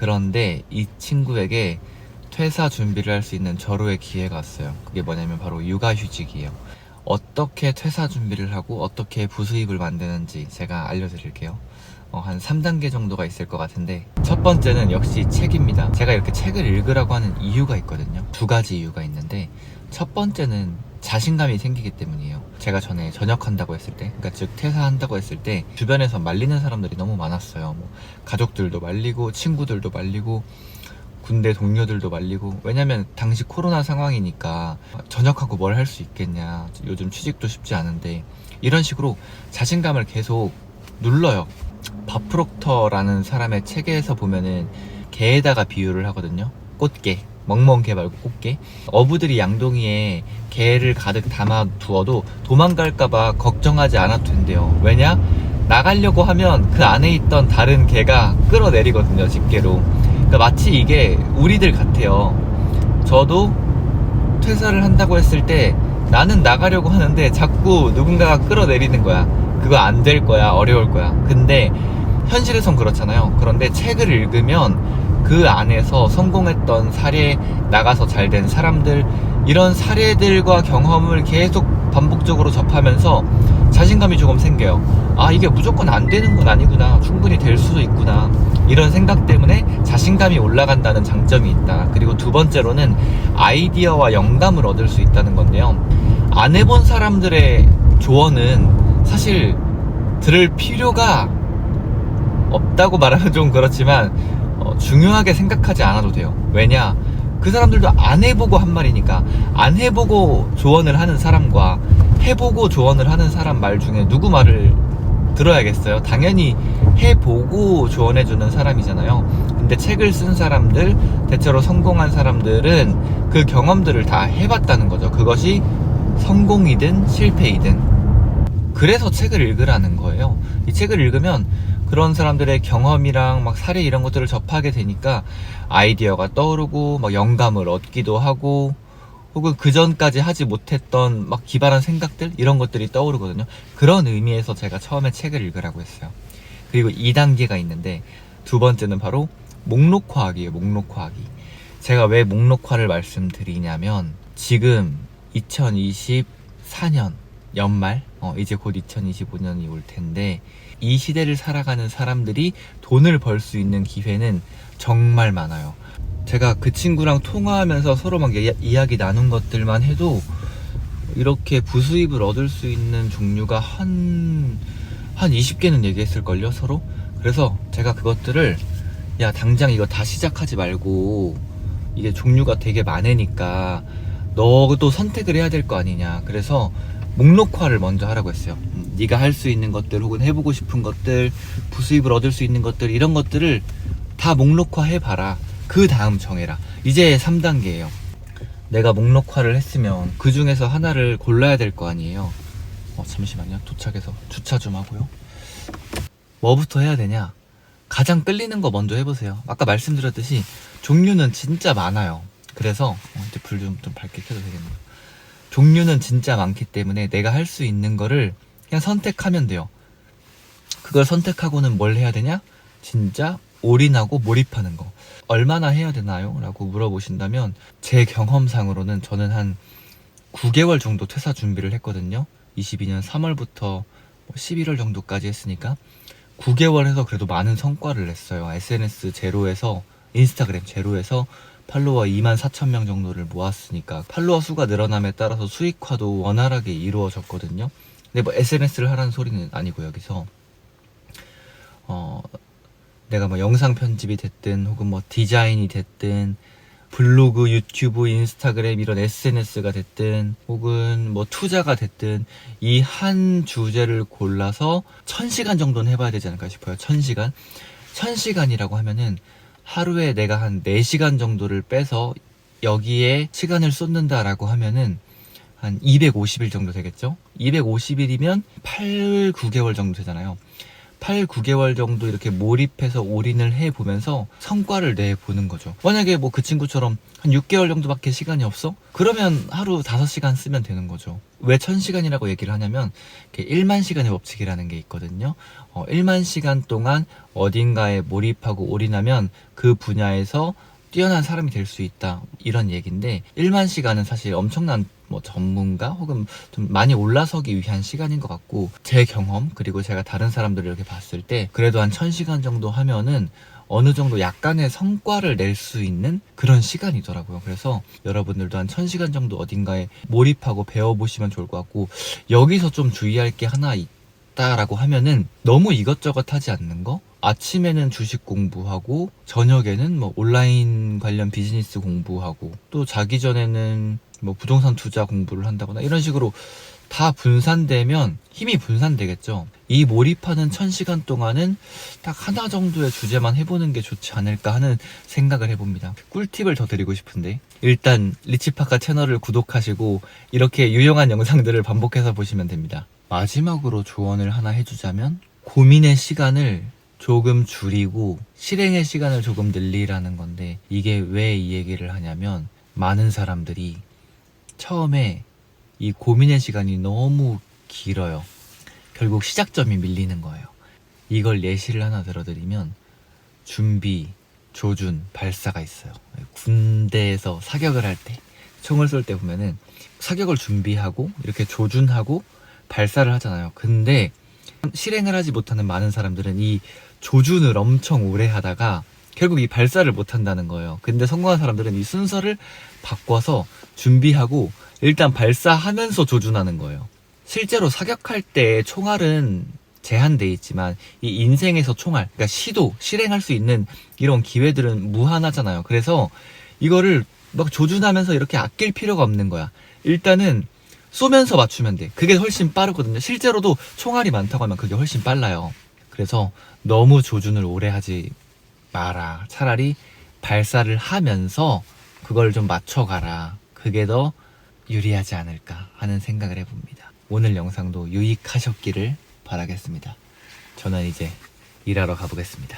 그런데 이 친구에게 퇴사 준비를 할 수 있는 절호의 기회가 왔어요. 그게 뭐냐면 바로 육아휴직이에요. 어떻게 퇴사 준비를 하고 어떻게 부수입을 만드는지 제가 알려드릴게요. 어, 한 3단계 정도가 있을 것 같은데 첫 번째는 역시 책입니다. 제가 이렇게 책을 읽으라고 하는 이유가 있거든요. 두 가지 이유가 있는데 첫 번째는 자신감이 생기기 때문이에요. 제가 전에 전역한다고 했을 때, 그러니까 즉 퇴사한다고 했을 때 주변에서 말리는 사람들이 너무 많았어요. 뭐 가족들도 말리고 친구들도 말리고 군대 동료들도 말리고. 왜냐면 당시 코로나 상황이니까 전역하고 뭘 할 수 있겠냐. 요즘 취직도 쉽지 않은데. 이런 식으로 자신감을 계속 눌러요. 바프록터라는 사람의 책에서 보면은 개에다가 비유를 하거든요. 꽃게 멍멍 개 말고 꽃게 어부들이 양동이에 개를 가득 담아 두어도 도망갈까봐 걱정하지 않아도 된대요 왜냐 나가려고 하면 그 안에 있던 다른 개가 끌어내리거든요 집게로 그러니까 마치 이게 우리들 같아요. 저도 퇴사를 한다고 했을 때 나는 나가려고 하는데 자꾸 누군가가 끌어내리는 거야. 그거 안 될 거야. 어려울 거야. 근데 현실에선 그렇잖아요. 그런데 책을 읽으면 그 안에서 성공했던 사례, 나가서 잘 된 사람들, 이런 사례들과 경험을 계속 반복적으로 접하면서 자신감이 조금 생겨요. 아, 이게 무조건 안 되는 건 아니구나. 충분히 될 수도 있구나. 이런 생각 때문에 자신감이 올라간다는 장점이 있다. 그리고 두 번째로는 아이디어와 영감을 얻을 수 있다는 건데요. 안 해본 사람들의 조언은 사실 들을 필요가 없다고 말하면 좀 그렇지만 어, 중요하게 생각하지 않아도 돼요. 왜냐? 그 사람들도 안 해보고 한 말이니까 안 해보고 조언을 하는 사람과 해보고 조언을 하는 사람 말 중에 누구 말을 들어야겠어요. 당연히 해보고 조언해주는 사람이잖아요. 근데 책을 쓴 사람들, 대체로 성공한 사람들은 그 경험들을 다 해봤다는 거죠. 그것이 성공이든 실패이든. 그래서 책을 읽으라는 거예요. 이 책을 읽으면 그런 사람들의 경험이랑 막 사례 이런 것들을 접하게 되니까 아이디어가 떠오르고 막 영감을 얻기도 하고 혹은 그 전까지 하지 못했던 막 기발한 생각들 이런 것들이 떠오르거든요. 그런 의미에서 제가 처음에 책을 읽으라고 했어요. 그리고 2단계가 있는데 두 번째는 바로 목록화하기예요. 목록화하기. 제가 왜 목록화를 말씀드리냐면 지금 2024년 연말 어, 이제 곧 2025년이 올 텐데 이 시대를 살아가는 사람들이 돈을 벌 수 있는 기회는 정말 많아요. 제가 그 친구랑 통화하면서 서로 막 이야- 이야기 나눈 것들만 해도 이렇게 부수입을 얻을 수 있는 종류가 한, 한 20개는 얘기했을걸요, 서로? 그래서 제가 그것들을, 야, 당장 이거 다 시작하지 말고, 이게 종류가 되게 많으니까, 너도 선택을 해야 될 거 아니냐. 그래서, 목록화를 먼저 하라고 했어요. 음, 네가 할 수 있는 것들, 혹은 해보고 싶은 것들, 부수입을 얻을 수 있는 것들, 이런 것들을 다 목록화 해봐라. 그 다음 정해라. 이제 3단계예요. 내가 목록화를 했으면 그 중에서 하나를 골라야 될 거 아니에요. 어, 잠시만요. 도착해서 주차 좀 하고요. 뭐부터 해야 되냐? 가장 끌리는 거 먼저 해보세요. 아까 말씀드렸듯이 종류는 진짜 많아요. 그래서 어, 이제 불 좀 좀 밝게 켜도 되겠네요. 종류는 진짜 많기 때문에 내가 할 수 있는 거를 그냥 선택하면 돼요. 그걸 선택하고는 뭘 해야 되냐? 진짜 올인하고 몰입하는 거. 얼마나 해야 되나요? 라고 물어보신다면 제 경험상으로는 저는 한 9개월 정도 퇴사 준비를 했거든요. 22년 3월부터 11월 정도까지 했으니까 9개월 해서 그래도 많은 성과를 냈어요. SNS 제로에서 인스타그램 제로에서 팔로워 2만 4천 명 정도를 모았으니까 팔로워 수가 늘어남에 따라서 수익화도 원활하게 이루어졌거든요. 근데 뭐 SNS를 하라는 소리는 아니고 여기서 어 내가 뭐 영상 편집이 됐든 혹은 뭐 디자인이 됐든 블로그, 유튜브, 인스타그램 이런 SNS가 됐든 혹은 뭐 투자가 됐든 이 한 주제를 골라서 천 시간 정도는 해봐야 되지 않을까 싶어요. 천 시간. 천 시간이라고 하면은 하루에 내가 한 4시간 정도를 빼서 여기에 시간을 쏟는다라고 하면은 한 250일 정도 되겠죠? 250일이면 8, 9개월 정도 되잖아요. 8, 9개월 정도 이렇게 몰입해서 올인을 해 보면서 성과를 내 보는 거죠. 만약에 뭐 그 친구처럼 한 6개월 정도밖에 시간이 없어? 그러면 하루 5시간 쓰면 되는 거죠. 왜 1000시간이라고 얘기를 하냐면 1만 시간의 법칙이라는 게 있거든요. 어, 1만 시간 동안 어딘가에 몰입하고 올인하면 그 분야에서 뛰어난 사람이 될 수 있다. 이런 얘기인데 1만 시간은 사실 엄청난 뭐 전문가 혹은 좀 많이 올라서기 위한 시간인 것 같고 제 경험 그리고 제가 다른 사람들을 이렇게 봤을 때 그래도 한 1000시간 정도 하면은 어느 정도 약간의 성과를 낼 수 있는 그런 시간이더라고요. 그래서 여러분들도 한 1000시간 정도 어딘가에 몰입하고 배워보시면 좋을 것 같고 여기서 좀 주의할 게 하나 있다라고 하면은 너무 이것저것 하지 않는 거? 아침에는 주식 공부하고 저녁에는 뭐 온라인 관련 비즈니스 공부하고 또 자기 전에는 뭐 부동산 투자 공부를 한다거나 이런 식으로 다 분산되면 힘이 분산되겠죠. 이 몰입하는 천시간 동안은 딱 하나 정도의 주제만 해보는 게 좋지 않을까 하는 생각을 해봅니다. 꿀팁을 더 드리고 싶은데 일단 리치파카 채널을 구독하시고 이렇게 유용한 영상들을 반복해서 보시면 됩니다. 마지막으로 조언을 하나 해주자면 고민의 시간을 조금 줄이고 실행의 시간을 조금 늘리라는 건데 이게 왜 이 얘기를 하냐면 많은 사람들이 처음에 이 고민의 시간이 너무 길어요. 결국 시작점이 밀리는 거예요. 이걸 예시를 하나 들어드리면 준비, 조준, 발사가 있어요. 군대에서 사격을 할 때, 총을 쏠 때 보면은 사격을 준비하고 이렇게 조준하고 발사를 하잖아요. 근데 실행을 하지 못하는 많은 사람들은 이 조준을 엄청 오래 하다가 결국 이 발사를 못 한다는 거예요. 근데 성공한 사람들은 이 순서를 바꿔서 준비하고 일단 발사하면서 조준하는 거예요. 실제로 사격할 때 총알은 제한돼 있지만 이 인생에서 총알, 그러니까 시도, 실행할 수 있는 이런 기회들은 무한하잖아요. 그래서 이거를 막 조준하면서 이렇게 아낄 필요가 없는 거야. 일단은 쏘면서 맞추면 돼. 그게 훨씬 빠르거든요. 실제로도 총알이 많다고 하면 그게 훨씬 빨라요. 그래서 너무 조준을 오래 하지 마라. 차라리 발사를 하면서 그걸 좀 맞춰가라. 그게 더 유리하지 않을까 하는 생각을 해봅니다. 오늘 영상도 유익하셨기를 바라겠습니다. 저는 이제 일하러 가보겠습니다.